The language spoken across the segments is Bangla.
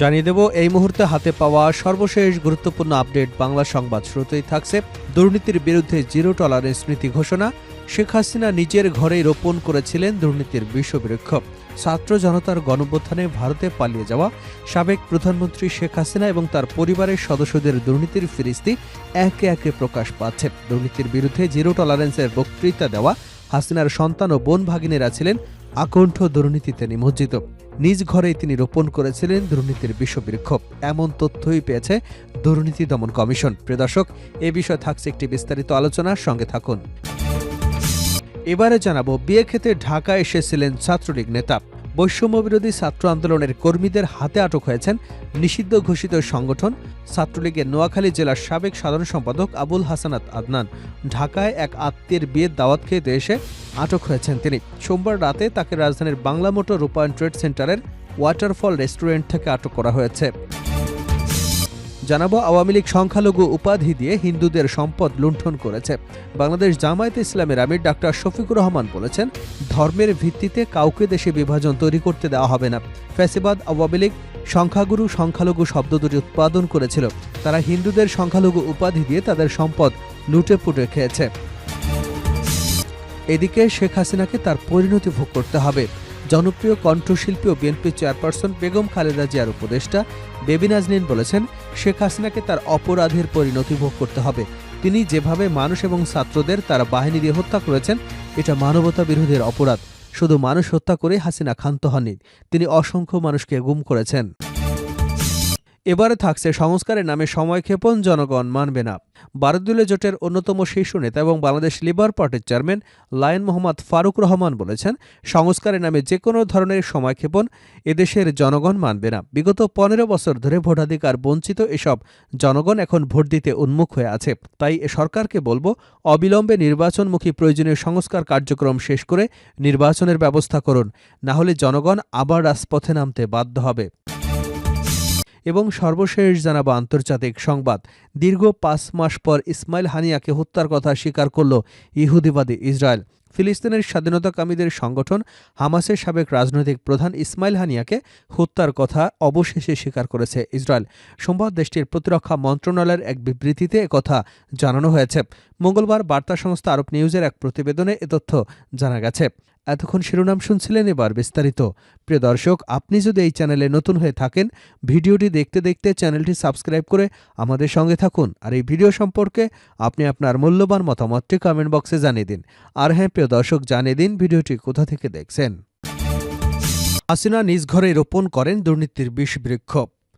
জানিয়ে দেব, এই মুহূর্তে হাতে পাওয়া সর্বশেষ গুরুত্বপূর্ণ আপডেট বাংলা সংবাদ শুরুতেই থাকছে দুর্নীতির বিরুদ্ধে জিরো টলারেন্স নীতি ঘোষণা। শেখ হাসিনা নিজের ঘরেই রোপণ করেছিলেন দুর্নীতির বিশ্ববৃক্ষ ছাত্র জনতার গণভ্যুত্থানে ভারতে পালিয়ে যাওয়া সাবেক প্রধানমন্ত্রী শেখ হাসিনা এবং তার পরিবারের সদস্যদের দুর্নীতির ফিরিস্তি একে একে প্রকাশ পাচ্ছে। দুর্নীতির বিরুদ্ধে জিরো টলারেন্সের বক্তৃতা দেওয়া হাসিনার সন্তান ও বোন ভাগিনেরা ছিলেন আকণ্ঠ দুর্নীতিতে নিমজ্জিত। নিজ ঘরেই তিনি রোপণ করেছিলেন দুর্নীতির বিশ্ববৃক্ষ এমন তথ্যই পেয়েছে দুর্নীতি দমন কমিশন। প্রিয়দর্শক এ বিষয়ে থাকছে একটি বিস্তারিত আলোচনা, সঙ্গে থাকুন। এবারে জানাব বিয়ে খেতে ঢাকা এসেছিলেন ছাত্রলীগ নেতা। বৈষম্যবিরোধী ছাত্র আন্দোলনের কর্মীদের হাতে আটক হয়েছেন নিষিদ্ধ ঘোষিত সংগঠন ছাত্রলীগের নোয়াখালী জেলার সাবেক সাধারণ সম্পাদক আবুল হাসানাত আদনান। ঢাকায় এক আত্মীয়ের বিয়ের দাওয়াত খেতে এসে আটক হয়েছেন তিনি। সোমবার রাতে তাকে রাজধানীর বাংলা মোটর রূপায়ণ ট্রেড সেন্টারের ওয়াটারফল রেস্টুরেন্ট থেকে আটক করা হয়েছে। জানাব, আওয়ামী লীগ সংখ্যালঘু উপাধি দিয়ে হিন্দুদের সম্পদ লুণ্ঠন করেছে। বাংলাদেশ জামায়াতে ইসলামের আমির ডাক্তার শফিকুর রহমান বলেছেন, ধর্মের ভিত্তিতে কাউকে দেশে বিভাজন তৈরি করতে দেওয়া হবে না। ফ্যাসিবাদ, আওয়ামী লীগ সংখ্যাগুরু সংখ্যালঘু শব্দ দুটি উৎপাদন করেছিল। তারা হিন্দুদের সংখ্যালঘু উপাধি দিয়ে তাদের সম্পদ লুটে পুটে খেয়েছে। এদিকে শেখ হাসিনাকে তার পরিণতি ভোগ করতে হবে। জনপ্রিয় কণ্ঠশিল্পী ও বিএনপি চেয়ারপারসন বেগম খালেদা জিয়ার উপদেষ্টা বেবি নাজনীন বলেছেন, শেখ হাসিনাকে তার অপরাধের পরিণতি ভোগ করতে হবে। তিনি যেভাবে মানুষ এবং ছাত্রদের তার বাহিনী দিয়ে হত্যা করেছেন, এটা মানবতা বিরোধীর অপরাধ। শুধু মানুষ হত্যা করে হাসিনা ক্ষান্ত হননি, তিনি অসংখ্য মানুষকে গুম করেছেন। এবারে থাকছে সংস্কারের নামে সময়ক্ষেপণ জনগণ মানবে না। বারদুলে জোটের অন্যতম শীর্ষ নেতা এবং বাংলাদেশ লিবার পার্টির চেয়ারম্যান লায়ন মোহাম্মদ ফারুক রহমান বলেছেন, সংস্কারের নামে যে কোনো ধরনের সময়ক্ষেপণ এদেশের জনগণ মানবে না। বিগত পনেরো বছর ধরে ভোটাধিকার বঞ্চিত এসব জনগণ এখন ভোট দিতে উন্মুখ হয়ে আছে। তাই এ সরকারকে বলব, অবিলম্বে নির্বাচনমুখী প্রয়োজনীয় সংস্কার কার্যক্রম শেষ করে নির্বাচনের ব্যবস্থা করুন, না হলে জনগণ আবার রাজপথে নামতে বাধ্য হবে। এবং সর্বশেষ জানাব আন্তর্জাতিক সংবাদ। দীর্ঘ পাঁচ মাস পর ইসমাইল হানিয়াকে হত্যার কথা স্বীকার করল ইহুদিবাদী ইসরায়েল। ফিলিস্তিনের স্বাধীনতাকামীদের সংগঠন হামাসের সাবেক রাজনৈতিক প্রধান ইসমাইল হানিয়াকে হত্যার কথা অবশেষে স্বীকার করেছে ইসরায়েল। সোমবার দেশটির প্রতিরক্ষা মন্ত্রণালয়ের এক বিবৃতিতে একথা জানানো হয়েছে। মঙ্গলবার বার্তা সংস্থা আরব নিউজের এক প্রতিবেদনে এ তথ্য জানা গেছে। এতক্ষণ শিরোনাম শুনছিলেন এবার বিস্তারিত। প্রিয় দর্শক, আপনি যদি এই চ্যানেলে নতুন হয়ে থাকেন, ভিডিওটি দেখতে দেখতে চ্যানেলটি সাবস্ক্রাইব করে আমাদের সঙ্গে থাকুন। আর এই ভিডিও সম্পর্কে আপনি আপনার মূল্যবান মতামতটি কমেন্ট বক্সে জানিয়ে দিন। আর হ্যাঁ প্রিয় দর্শক, জানিয়ে দিন ভিডিওটি কোথা থেকে দেখছেন। হাসিনা নিজ ঘরে রোপণ করেন দুর্নীতির বিষ বৃক্ষ।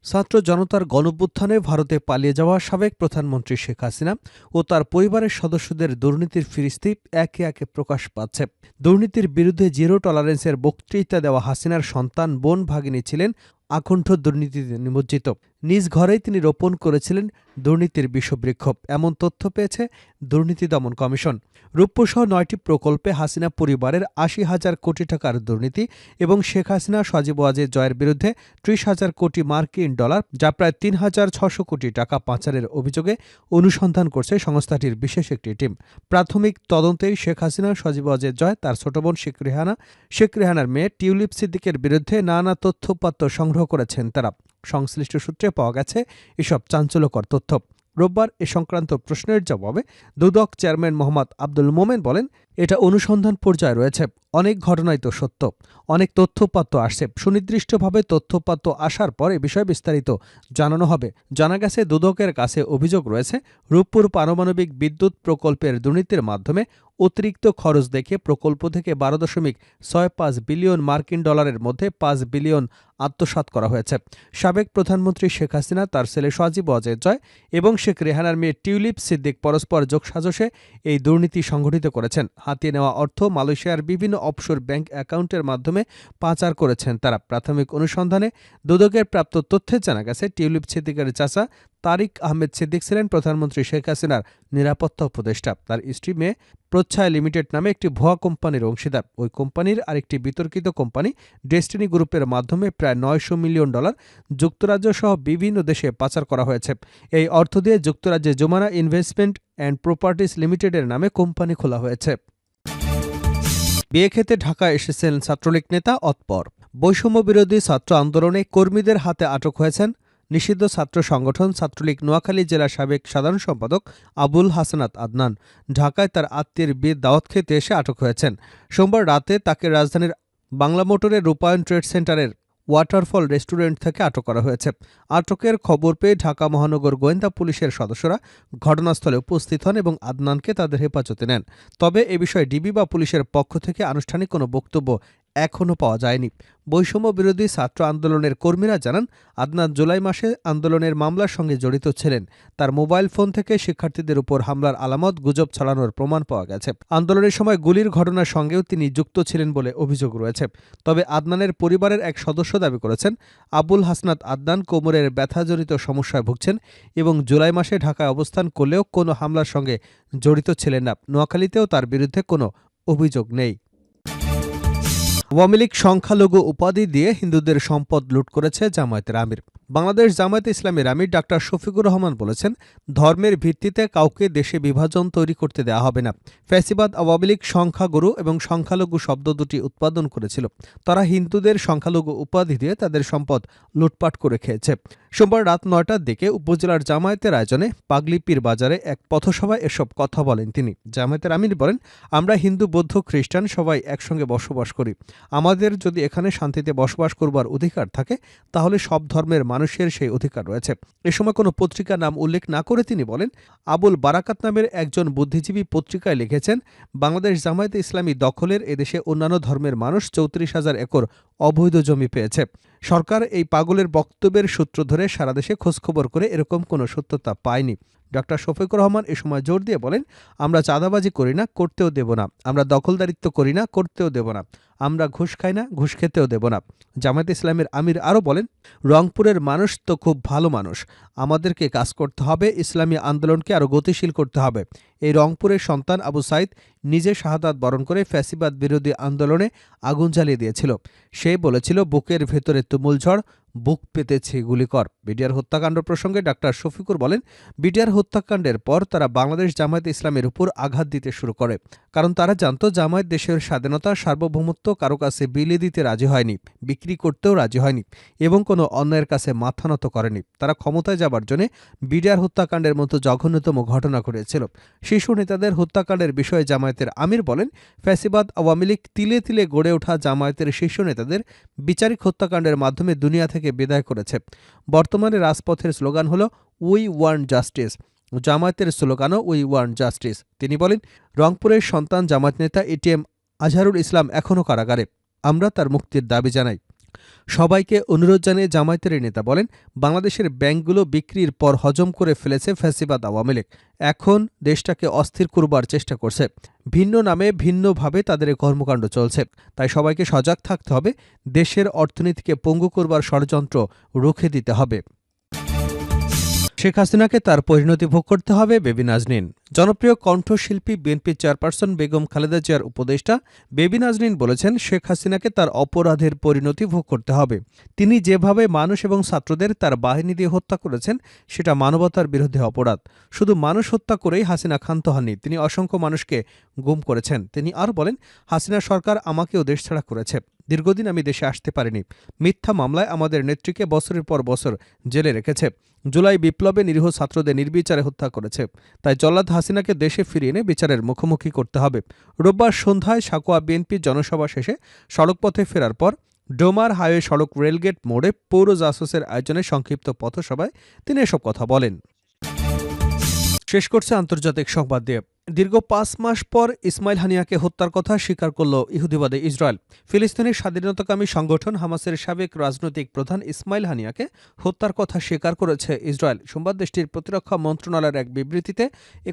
ছাত্র জনতার গণপুত্থানে ভারতে পালিয়ে যাওয়া সাবেক প্রধানমন্ত্রী শেখ হাসিনা ও তার পরিবারের সদস্যদের দুর্নীতির ফিরিস্তি একে একে প্রকাশ পাচ্ছে। দুর্নীতির বিরুদ্ধে জিরো টলারেন্সের বক্তৃতা দেওয়া হাসিনার সন্তান বোন ভাগিনী ছিলেন আকণ্ঠ দুর্নীতিতে নিমজ্জিত। নিজ ঘরেই তিনি রোপণ করেছিলেন দুর্নীতির বিষবৃক্ষ এমন তথ্য পেয়েছে দুর্নীতি দমন কমিশন। রূপসহ নয়টি প্রকল্পে হাসিনা পরিবারের আশি হাজার কোটি টাকার দুর্নীতি এবং শেখ হাসিনা, সজীব ওয়াজের জয়ের বিরুদ্ধে ত্রিশ হাজার কোটি মার্কিন ডলার যা প্রায় তিন হাজার ছশো কোটি টাকা পাচারের অভিযোগে অনুসন্ধান করছে সংস্থাটির বিশেষ একটি টিম। প্রাথমিক তদন্তেই শেখ হাসিনা, সজীব ওয়াজের জয়, তার ছোট বোন শেখ রেহানা, শেখ রেহানার মেয়ে টিউলিপ সিদ্দিকের বিরুদ্ধে নানা তথ্যপাত্র সংগ্রহ করেছেন তারা। সংশ্লিষ্ট সূত্রে পাওয়া গেছে এসব চাঞ্চল্যকর তথ্য। রোববার এ সংক্রান্ত প্রশ্নের জবাবে দুদক চেয়ারম্যান মোহাম্মদ আব্দুল মোমেন বলেন, এটা অনুসন্ধান পর্যায়ে রয়েছে। অনেক ঘটনাই তো সত্য। অনেক তথ্যপাত্র আসছে। সুনির্দিষ্টভাবে তথ্যপাত্র আসার পর এ বিষয়ে বিস্তারিত জানানো হবে। জানা গেছে, দুদকের কাছে অভিযোগ রয়েছে, রূপপুর পারমাণবিক বিদ্যুৎ প্রকল্পের দুর্নীতির মাধ্যমে অতিরিক্ত খরচ দেখে প্রকল্প থেকে বারো দশমিক ছয় পাঁচ বিলিয়ন মার্কিন ডলারের মধ্যে পাঁচ বিলিয়ন আত্মসাৎ করা হয়েছে। সাবেক প্রধানমন্ত্রী শেখ হাসিনা, তার ছেলে সজীব অজয় জয় এবং শেখ রেহানার মেয়ে টিউলিপ সিদ্দিক পরস্পর যোগসাজশে এই দুর্নীতি সংঘটিত করেছেন। হাতিয়ে নেওয়া অর্থ মালয়েশিয়ার বিভিন্ন অফশোর ব্যাংক অ্যাকাউন্টের মাধ্যমে পাচার করেছেন তারা। প্রাথমিক অনুসন্ধানে দুদকের প্রাপ্ত তথ্যে জানা গেছে, টিউলিপ সিদ্দিকের চাচা তারিক আহমেদ সিদ্দিক ছিলেন প্রধানমন্ত্রী শেখ হাসিনার নিরাপত্তা উপদেষ্টা। তার স্ত্রী মেয়ে প্রচ্ছায় লিমিটেড নামে একটি ভুয়া কোম্পানির অংশীদার। ওই কোম্পানির আরেকটি বিতর্কিত কোম্পানি, ডেস্টিনি গ্রুপের মাধ্যমে প্রায় নয়শো মিলিয়ন ডলার যুক্তরাজ্য সহ বিভিন্ন দেশে পাচার করা হয়েছে। এই অর্থ দিয়ে যুক্তরাজ্যে জোমানা ইনভেস্টমেন্ট অ্যান্ড প্রপার্টিস লিমিটেডের নামে কোম্পানি খোলা হয়েছে। বিয়ে খেতে ঢাকা এসেছেন ছাত্রলীগ নেতা অতপর। বৈষম্য বিরোধী ছাত্র আন্দোলনে কর্মীদের হাতে আটক হয়েছেন নিষিদ্ধ ছাত্র সংগঠন ছাত্রলীগ নোয়াখালী জেলা সাবেক সাধারণ সম্পাদক আবুল হাসানাত আদনান ঢাকায় তার আত্মীয়ের বিয়ে দাওয়াত খেতে এসে আটক হয়েছেন। সোমবার রাতে তাকে রাজধানীর বাংলা মোটরের রূপায়ণ ট্রেড সেন্টারের ওয়াটারফল রেস্টুরেন্ট থেকে আটক করা হয়েছে। আটকের খবর পেয়ে ঢাকা মহানগর গোয়েন্দা পুলিশের সদস্যরা ঘটনাস্থলে উপস্থিত হন এবং আদনানকে তাদের হেফাজতে নেন। তবে এ বিষয়ে ডিবি বা পুলিশের পক্ষ থেকে আনুষ্ঠানিক কোনো বক্তব্য এখনও পাওয়া যায়নি। বৈষম্য বিরোধী ছাত্র আন্দোলনের কর্মীরা জানান, আদনান জুলাই মাসে আন্দোলনের মামলার সঙ্গে জড়িত ছিলেন। তার মোবাইল ফোন থেকে শিক্ষার্থীদের উপর হামলার আলামত, গুজব ছড়ানোর প্রমাণ পাওয়া গেছে। আন্দোলনের সময় গুলির ঘটনার সঙ্গেও তিনি যুক্ত ছিলেন বলে অভিযোগ রয়েছে। তবে আদনানের পরিবারের এক সদস্য দাবি করেছেন, আবুল হাসনাত আদনান কোমরের ব্যথাজনিত সমস্যায় ভুগছেন এবং জুলাই মাসে ঢাকায় অবস্থান করলেও কোনো হামলার সঙ্গে জড়িত ছিলেন না। নোয়াখালীতেও তার বিরুদ্ধে কোনো অভিযোগ নেই। আওয়ামী লীগ সংখ্যালঘু উপাধি দিয়ে হিন্দুদের সম্পদ লুট করেছে জামায়াতের আমির। বাংলাদেশ জামায়াতে ইসলামের আমির ডাক্তার শফিকুর রহমান বলেছেন, ধর্মের ভিত্তিতে কাউকে দেশে বিভাজন তৈরি করতে দেওয়া হবে না। ফ্যাসিবাদ, আওয়ামী লীগ, সংখ্যাগুরু এবং সংখ্যালঘু শব্দ দুটি উৎপাদন করেছিল। তারা হিন্দুদের সংখ্যালঘু উপাধি দিয়ে তাদের সম্পদ লুটপাট করে খেয়েছে। সোমবার রাত নয়টার দিকে উপজেলার জামায়াতের আয়োজনে পাগলিপির বাজারে এক পথসভায় এসব কথা বলেন তিনি। জামায়াতের আমির বলেন, আমরা হিন্দু, বৌদ্ধ, খ্রিস্টান সবাই একসঙ্গে বসবাস করি। আমাদের যদি এখানে শান্তিতে বসবাস করবার অধিকার থাকে, তাহলে সব ধর্মের মানুষের সেই অধিকার রয়েছে। এ সময় কোনো পত্রিকার নাম উল্লেখ না করে তিনি বলেন, আবুল বারাকাত নামের একজন বুদ্ধিজীবী পত্রিকায় লিখেছেন, বাংলাদেশ জামায়াতে ইসলামী দখলের এদেশে অন্যান্য ধর্মের মানুষ চৌত্রিশ হাজার একর অবৈধ জমি পেয়েছে। সরকার এই পাগলের বক্তব্যের সূত্র ধরে সারা দেশে খোঁজখবর করে এরকম কোনো সত্যতা পায়নি। ডক্টর শফিকুর রহমান এ সময় জোর দিয়ে বলেন, আমরা চাঁদাবাজি করি না, করতেও দেব না। আমরা দখলদারিত্ব করি না, করতেও দেব না। আমরা ঘুষ খাই না, ঘুষ খেতেও দেব না। জামায়াত ইসলামের আমির আরও বলেন, রংপুরের মানুষ তো খুব ভালো মানুষ। আমাদেরকে কাজ করতে হবে, ইসলামী আন্দোলনকে আরও গতিশীল করতে হবে। এই রংপুরের সন্তান আবু সাইদ নিজে শাহাদাত বরণ করে ফ্যাসিবাদ বিরোধী আন্দোলনে আগুন জ্বালিয়ে দিয়েছিল। সে বলেছিল, বুকের ভেতরে তুমুল ঝড়, বুক পেতেছে গুলিকর। বিডিআর হত্যাকাণ্ড প্রসঙ্গে ডাক্তার শফিকুর বলেন, বিডিআর হত্যাকাণ্ডের পর তারা বাংলাদেশ জামায়াত ইসলামের উপর আঘাত দিতে শুরু করে। কারণ তারা জানত জামায়াত দেশের স্বাধীনতা, সার্বভৌমত্ব কারও কাছে বিলিয়ে দিতে রাজি হয়নি, বিক্রি করতেও রাজি হয়নি এবং কোনো অন্যায়ের কাছে মাথা নত করেনি। তারা ক্ষমতায় যাবার জন্য বিডিআর হত্যাকাণ্ডের মতো জঘন্যতম ঘটনা ঘটেছিল। শিশু নেতাদের হত্যাকাণ্ডের বিষয়ে জামায়াতের আমির বলেন, ফ্যাসিবাদ আওয়ামী লীগ তিলে তিলে গড়ে ওঠা জামায়াতের শীর্ষ নেতাদের বিচারিক হত্যাকাণ্ডের মাধ্যমে দুনিয়া থেকে বিদায় করেছে। বর্তমানে রাজপথের স্লোগান হল উই ওয়ান্ট জাস্টিস জামায়াতের স্লোগানও উই ওয়ান্ট জাস্টিস তিনি বলেন, রংপুরের সন্তান জামায়াত নেতা এটিএম আজহারুল ইসলাম এখনও কারাগারে। আমরা তার মুক্তির দাবি জানাই। সবাইকে অনুরোধ জানিয়ে জামায়াতের নেতা বলেন, বাংলাদেশের ব্যাংকগুলো বিক্রির পর হজম করে ফেলেছে ফ্যাসিবাদ আওয়ামী লীগ। এখন দেশটাকে অস্থির করবার চেষ্টা করছে। ভিন্ন নামে ভিন্নভাবে তাদের কর্মকাণ্ড চলছে। তাই সবাইকে সজাগ থাকতে হবে। দেশের অর্থনীতিকে পঙ্গু করবার ষড়যন্ত্র রুখে দিতে হবে। শেখ হাসিনাকে তার পরিণতি ভোগ করতে হবে, বেবি নাজনীন। জনপ্রিয় কণ্ঠশিল্পী বিএনপি চেয়ারপারসন বেগম খালেদা জিয়ার উপদেষ্টা বেবি নাজনীন বলেছেন, শেখ হাসিনাকে তার অপরাধের পরিণতি ভোগ করতে হবে। তিনি যেভাবে মানুষ এবং ছাত্রদের তার বাহিনী দিয়ে হত্যা করেছেন, সেটা মানবতার বিরুদ্ধে অপরাধ। শুধু মানুষ হত্যা করেই হাসিনা ক্ষান্ত হননি, তিনি অসংখ্য মানুষকে গুম করেছেন। তিনি আর বলেন, হাসিনা সরকার আমাকেও দেশ ছাড়া করেছে। দীর্ঘদিন আমি দেশে আসতে পারিনি। মিথ্যা মামলায় আমাদের নেত্রীকে বছরের পর বছর জেলে রেখেছে। জুলাই বিপ্লবে নিরীহ ছাত্রদের নির্বিচারে হত্যা করেছে। তাই জল্লাদ হাসিনাকে দেশে ফিরিয়ে এনে বিচারের মুখোমুখি করতে হবে। রোববার সন্ধ্যায় সাকোয়া বিএনপির জনসভা শেষে সড়কপথে ফেরার পর ডোমার হাইওয়ে সড়ক রেলগেট মোড়ে পৌর জাসুসের আয়োজনে সংক্ষিপ্ত পথসভায় তিনি এসব কথা বলেন। শেষ করছে আন্তর্জাতিক সংবাদ দিয়ে। দীর্ঘ পাঁচ মাস পর ইসমাইল হানিয়াকে হত্যার কথা স্বীকার করল ইহুদিবাদে ইসরায়েল। ফিলিস্তিনের স্বাধীনতাকামী সংগঠন হামাসের সাবেক রাজনৈতিক প্রধান ইসমাইল হানিয়াকে হত্যার কথা স্বীকার করেছে ইসরায়েল। সোমবার দেশটির প্রতিরক্ষা মন্ত্রণালয়ের এক বিবৃতিতে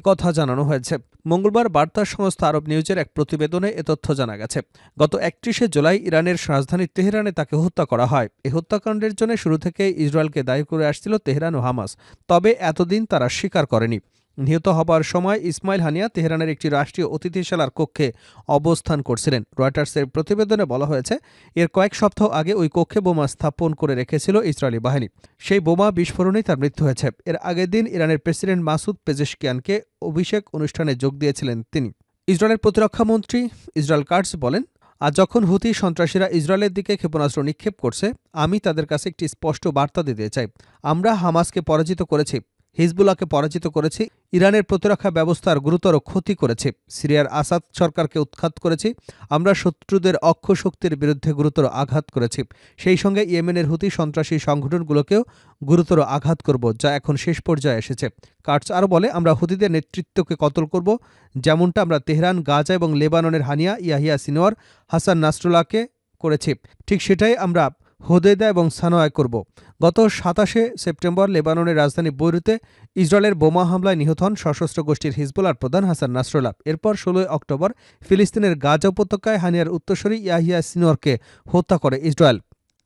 কথা জানানো হয়েছে। মঙ্গলবার বার্তা সংস্থা আরব নিউজের এক প্রতিবেদনে এ তথ্য জানা গেছে। গত একত্রিশে জুলাই ইরানের রাজধানী তেহরানে তাকে হত্যা করা হয়। এই হত্যাকাণ্ডের জন্য শুরু থেকে ইসরায়েলকে দায়ী করে আসছিল তেহরান ও হামাস। তবে এতদিন তারা স্বীকার করেনি। নিহত হবার সময় ইসমাইল হানিয়া তেহরানের একটি রাষ্ট্রীয় অতিথিশালার কক্ষে অবস্থান করছিলেন। রয়টার্সের প্রতিবেদনে বলা হয়েছে, এর কয়েক সপ্তাহ আগে ওই কক্ষে বোমা স্থাপন করে রেখেছিল ইসরায়েলি বাহিনী। সেই বোমা বিস্ফোরণেই তার মৃত্যু হয়েছে। এর আগের দিন ইরানের প্রেসিডেন্ট মাসুদ পেজেশকিয়ানকে অভিষেক অনুষ্ঠানে যোগ দিয়েছিলেন তিনি। ইসরায়েলের প্রতিরক্ষামন্ত্রী ইসরায়েল কার্টস বলেন আর যখন হুতি সন্ত্রাসীরা ইসরায়েলের দিকে ক্ষেপণাস্ত্র নিক্ষেপ করছে, আমি তাদের কাছে একটি স্পষ্ট বার্তা দিতে চাই। আমরা হামাসকে পরাজিত করেছি। হিজবুল্লাহকে পরাজিত করেছি, ইরানের প্রতিরক্ষা ব্যবস্থার গুরুতর ক্ষতি করেছে, সিরিয়ার আসাদ সরকারকে উৎখাত করেছি, আমরা শত্রুদের অক্ষ শক্তির বিরুদ্ধে গুরুতর আঘাত করেছি। সেই সঙ্গে ইয়েমেনের হুতি সন্ত্রাসী সংগঠনগুলোকেও গুরুতর আঘাত করব, যা এখন শেষ পর্যায়ে এসেছে। কার্টস আরও বলে, আমরা হুতিদের নেতৃত্বকে কতল করব, যেমনটা আমরা তেহরান, গাজা এবং লেবাননের হানিয়া ইয়াহিয়া সিনোয়ার হাসান নাসরুল্লাহকে করেছি। ঠিক সেটাই আমরা হোদেদা এবং সানোয়ায় করব। গত সাতাশে সেপ্টেম্বর লেবাননের রাজধানী বৈরুতে ইসরায়েলের বোমা হামলায় নিহত হন সশস্ত্র গোষ্ঠীর হিজবুলার প্রধান হাসান নাসরুল্লাহ। এরপর ষোলোই অক্টোবর ফিলিস্তিনের গাজা উপত্যকায় হানিয়ার উত্তরসরী ইয়াহিয়া সিনোয়ারকে হত্যা করে ইসরায়েল।